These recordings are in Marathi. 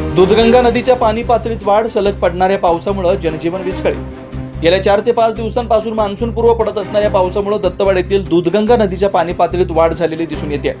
दूधगंगा नदीच्या पाणी पातळीत वाढ सलग पडणाऱ्या पावसामुळे जनजीवन विस्कळीत. गेल्या चार ते पाच दिवसांपासून मान्सूनपूर्व पडत असणाऱ्या पावसामुळे दत्तवाड येथील दूधगंगा नदीच्या पाणी पातळीत वाढ झालेली दिसून येते.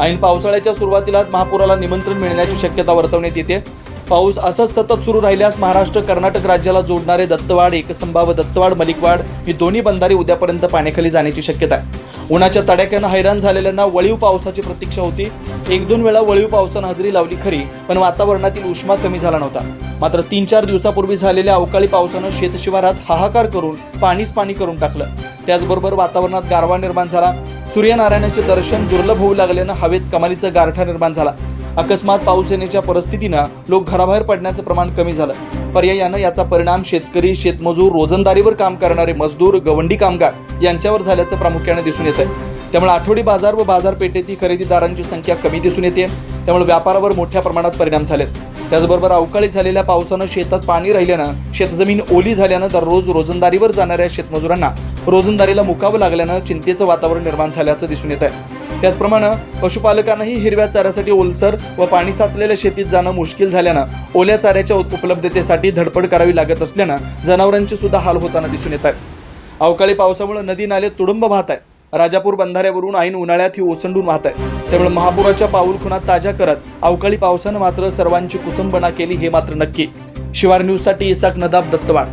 ऐन पावसाळ्याच्या सुरुवातीलाच महापुराला निमंत्रण मिळण्याची शक्यता वर्तवण्यात येते. पाऊस असंच सतत सुरू राहिल्यास महाराष्ट्र कर्नाटक राज्याला जोडणारे दत्तवाड एकसंभा व दत्तवाड मलिकवाड ही दोन्ही बंधारी उद्यापर्यंत पाण्याखाली जाण्याची शक्यता आहे. उन्हाच्या तडाख्यानं हैराण झालेल्यांना वळीव पावसाची प्रतीक्षा होती. एक दोन वेळा वळीव पावसानं हजेरी लावली खरी पण वातावरणातील उष्मा कमी झाला नव्हता. मात्र तीन चार दिवसापूर्वी झालेल्या अवकाळी पावसानं शेतशिवारात हाहाकार करून पाणीच पाणी करून टाकलं. त्याचबरोबर वातावरणात गारवा निर्माण झाला. सूर्यनारायणाचे दर्शन दुर्लभ होऊ लागल्यानं हवेत कमालीचा गारठा निर्माण झाला. अकस्मात पाऊस येण्याच्या परिस्थितीनं लोक घराबाहेर पडण्याचं प्रमाण कमी झालं. पर्यायानं याचा परिणाम शेतकरी शेतमजूर रोजंदारीवर काम करणारे मजदूर गवंडी कामगार यांच्यावर झाल्याचं प्रामुख्याने दिसून येत आहे त्यामुळे आठवडी बाजार व बाजारपेठेतील खरेदीदारांची संख्या कमी दिसून येते. त्यामुळे व्यापारावर मोठ्या प्रमाणात परिणाम झालेत. त्याचबरोबर अवकाळी झालेल्या पावसानं शेतात पाणी राहिल्यानं शेतजमीन ओली झाल्यानं दररोज रोजंदारीवर जाणाऱ्या शेतमजुरांना रोजंदारीला मुकावं लागल्यानं चिंतेचं वातावरण निर्माण झाल्याचं दिसून येत आहे त्याचप्रमाणे पशुपालकांनाही हिरव्या चाऱ्यासाठी ओलसर व पाणी साचलेल्या शेतीत जाणं मुश्किल झाल्यानं ओल्या चाऱ्याच्या उपलब्धतेसाठी धडपड करावी लागत असल्यानं जनावरांचे सुद्धा हाल होताना दिसून येत आहेत अवकाळी पावसामुळे नदी नाले तुडुंब वाहत आहे राजापूर बंधाऱ्यावरून ऐन उन्हाळ्यात ही ओसंडून वाहत आहे त्यामुळे महापुराच्या पाऊलखुणा ताज्या करत अवकाळी पावसानं मात्र सर्वांची कुचंबना केली हे मात्र नक्की. शिवार न्यूजसाठी इसाक नदाब दत्तवाड